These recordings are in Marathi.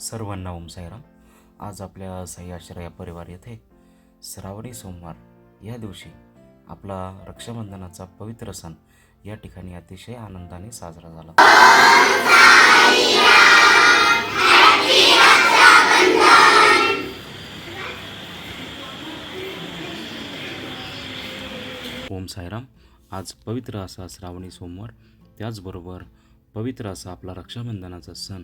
सर्वांना ओम साईराम. आज आपल्या सह्याश्रया परिवार येथे श्रावणी सोमवार. या दिवशी आपला रक्षाबंधनाचा पवित्र सण या ठिकाणी अतिशय आनंदाने साजरा झाला. ओम साईराम. आज पवित्र असा श्रावणी सोमवार. त्याचबरोबर पवित्र असा आपला रक्षाबंधनाचा सण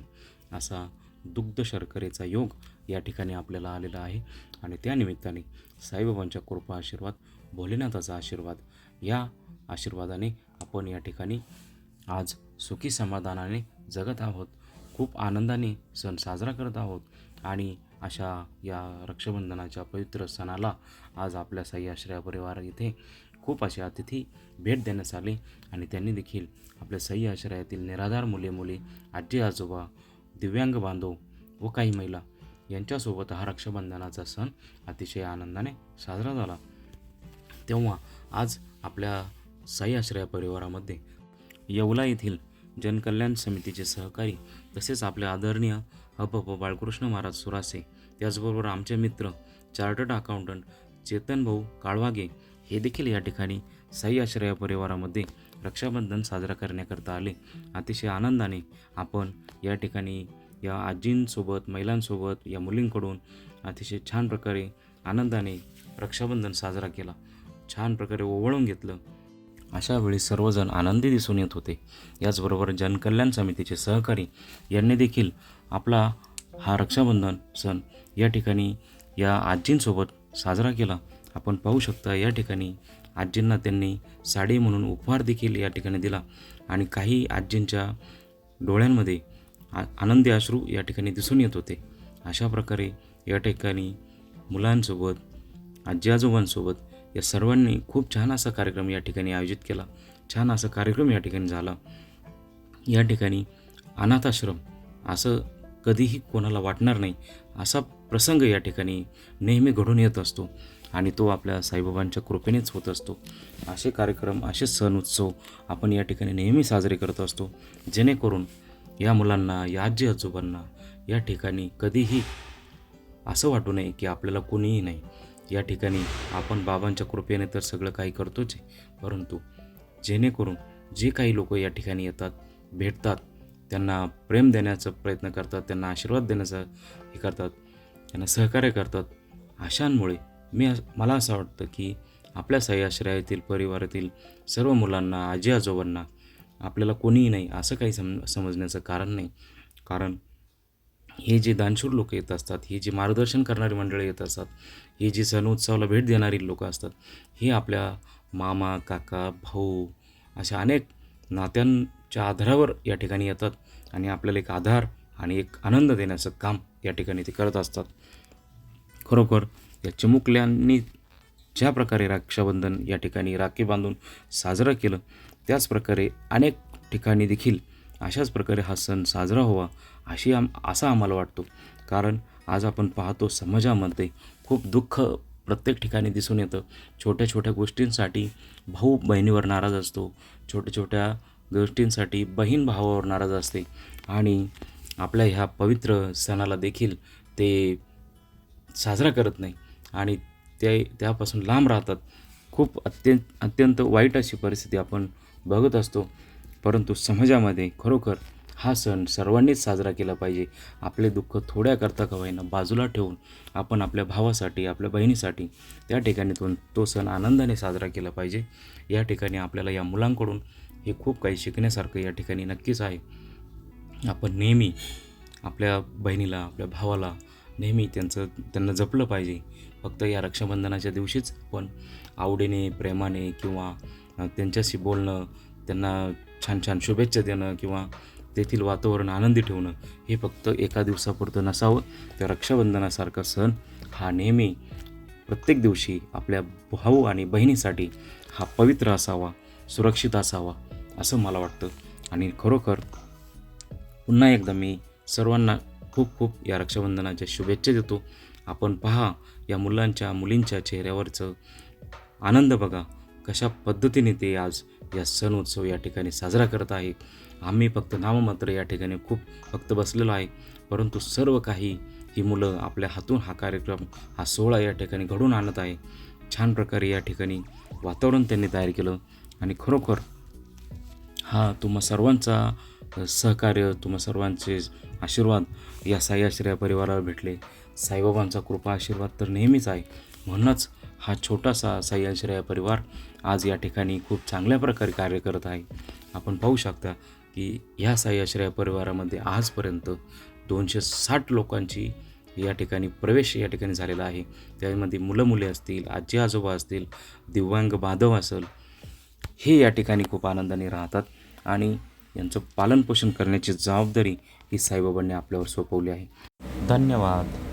असा दुग्ध शर्करेचा योग या ठिकाणी आपल्याला आलेला आहे. आणि त्यानिमित्ताने साईबाबांच्या कृपा आशीर्वाद भोलेनाथाचा आशीर्वाद या आशीर्वादाने आपण या ठिकाणी आज सुखी समाधानाने जगत आहोत. खूप आनंदाने सण साजरा करत आहोत. आणि अशा या रक्षाबंधनाच्या पवित्र सणाला आज आपल्या साई आश्रया परिवार इथे खूप असे अतिथी भेट देण्यास आले. आणि त्यांनी देखील आपल्या सई आश्रयातील निराधार मुले मुली आजी आजोबा दिव्यांग बांधव व काही महिला यांच्यासोबत हा रक्षाबंधनाचा सण अतिशय आनंदाने साजरा झाला. तेव्हा आज आपल्या साई आश्रया परिवारामध्ये येवला येथील जनकल्याण समितीचे सहकारी तसेच आपले आदरणीय हपप बाळकृष्ण महाराज सुरासे त्याचबरोबर आमचे मित्र चार्टर्ड अकाउंटंट चेतन भाऊ काळवागे हे देखील या ठिकाणी साई आश्रया परिवारामध्ये रक्षाबंधन साजरा करण्याकरता आले. अतिशय आनंदाने आपण या ठिकाणी या आजींसोबत महिलांसोबत या मुलींकडून अतिशय छान प्रकारे आनंदाने रक्षाबंधन साजरा केला. छान प्रकारे ओवळून घेतलं. अशा वेळी सर्वजण आनंदी दिसून येत होते. याचबरोबर जनकल्याण समितीचे सहकारी यांनी देखील आपला हा रक्षाबंधन सण या ठिकाणी या आजींसोबत साजरा केला. आपण पाहू शकता या ठिकाणी आजींना त्यांनी साडी म्हणून उपहार देखील या ठिकाणी दिला. आणि काही आजींच्या डोळ्यांमध्ये आ आनंदी अश्रू या ठिकाणी दिसून येत होते. अशा प्रकारे या ठिकाणी मुलांसोबत आजी आजोबांसोबत या सर्वांनी खूप छान असा कार्यक्रम या ठिकाणी आयोजित केला. छान असा कार्यक्रम या ठिकाणी झाला. या ठिकाणी अनाथाश्रम असं कधीही कोणाला वाटणार नाही असा प्रसंग या ठिकाणी नेहमी घडून येत असतो. आणि तो आपल्या साईबाबांच्या कृपेनेच होत असतो. असे कार्यक्रम असे सण उत्सव आपण या ठिकाणी नेहमी साजरे करत असतो. जेणेकरून या मुलांना या आजी आजोबांना या ठिकाणी कधीही असं वाटू नये की आपल्याला कोणीही नाही. या ठिकाणी आपण बाबांच्या कृपेने तर सगळं काही करतोच परंतु जेणेकरून जे काही लोक या ठिकाणी येतात भेटतात त्यांना प्रेम देण्याचा प्रयत्न करतात त्यांना आशीर्वाद देण्याचा हे करतात त्यांना सहकार्य करतात अशांमुळे मी मला असं वाटतं की आपल्या सह्याश्रयातील परिवारातील सर्व मुलांना आजी आजोबांना आपल्याला कोणीही नाही असं काही सम समजण्याचं कारण नाही. कारण हे जे दानशूर लोक येत असतात ही जी मार्गदर्शन करणारी मंडळी येत असतात ही जी सण उत्सवाला भेट देणारी लोकं असतात ही आपल्या मामा काका भाऊ अशा अनेक नात्यांच्या आधारावर या ठिकाणी येतात आणि आपल्याला एक आधार आणि एक आनंद देण्याचं काम या ठिकाणी ते करत असतात. खरोखर या चिमुकल्यांनी ज्या प्रकारे रक्षाबंधन या ठिकाणी राखी बांधून साजरं केलं त्याचप्रकारे अनेक ठिकाणी देखील अशाच प्रकारे हा सण साजरा व्हावा अशी आम असा आम्हाला वाटतो. कारण आज आपण पाहतो समाजामध्ये खूप दुःख प्रत्येक ठिकाणी दिसून येतं. छोट्या छोट्या गोष्टींसाठी भाऊ बहिणीवर नाराज असतो. छोट्या छोट्या गोष्टींसाठी बहीण भावावर नाराज असते. आणि आपल्या ह्या पवित्र सणाला देखील ते साजरा करत नाही. आणि ते त्यापासून लांब राहतात. खूप अत्यंत अत्यंत वाईट अशी परिस्थिती आपण बघत असतो. परंतु समाजामध्ये खरोखर हा सण सर्वांनीच साजरा केला पाहिजे. आपले दुःख थोड्या करता का होईना बाजूला ठेवून आपण आपल्या भावासाठी आपल्या बहिणीसाठी त्या ठिकाणी तो तो सण आनंदाने साजरा केला पाहिजे. या ठिकाणी आपल्याला या मुलांकडून हे खूप काही शिकण्यासारखं या ठिकाणी नक्कीच आहे. आपण नेहमी आपल्या बहिणीला आपल्या भावाला नेहमी त्यांचं त्यांना जपलं पाहिजे. फक्त या रक्षाबंधनाच्या दिवशीच आपण आवडीने प्रेमाने किंवा त्यांच्याशी बोलणं त्यांना छान छान शुभेच्छा देणं किंवा तेथील वातावरण आनंदी ठेवणं हे फक्त एका दिवसापुरतं नसावं. तर रक्षाबंधनासारखा सण हा नेहमी प्रत्येक दिवशी आपल्या भाऊ आणि बहिणीसाठी हा पवित्र असावा सुरक्षित असावा असं मला वाटतं. आणि खरोखर पुन्हा एकदा मी सर्वांना खूप खूप या रक्षाबंधनाच्या शुभेच्छा देतो. आपण पहा या मुलांच्या मुलींच्या चेहऱ्यावरचं आनंद बघा. कशा पद्धतीने ते आज या सण उत्सव या ठिकाणी साजरा करत आहे. आम्ही फक्त नाममात्र या ठिकाणी खूप फक्त बसलेलो आहे. परंतु सर्व काही ही मुलं आपल्या हातून हा कार्यक्रम हा सोहळा या ठिकाणी घडून आणत आहे. छान प्रकारे या ठिकाणी वातावरण त्यांनी तयार केलं. आणि खरोखर हा तुम्हा सर्वांचा सहकार्य तुम्हा सर्वांचे आशीर्वाद या साई आश्रया परिवाराला भेटले. साईबाबांचा कृपा आशीर्वाद तर नेहमीच आहे. म्हणूनच हा छोटासा साई आश्रया परिवार आज या ठिकाणी खूप चांगल्या प्रकारे कार्य करत आहे. आपण पाहू शकता की ह्या साई आश्रया परिवारामध्ये आजपर्यंत दोनशे साठ लोकांची या ठिकाणी प्रवेश या ठिकाणी झालेला आहे. त्यामध्ये मुलं मुले असतील आजी आजोबा असतील दिव्यांग बांधव असेल हे या ठिकाणी खूप आनंदाने राहतात. आणि यांचं पालनपोषण करण्याची जबाबदारी ही साईबाबांनी आपल्यावर सोपवली आहे. धन्यवाद.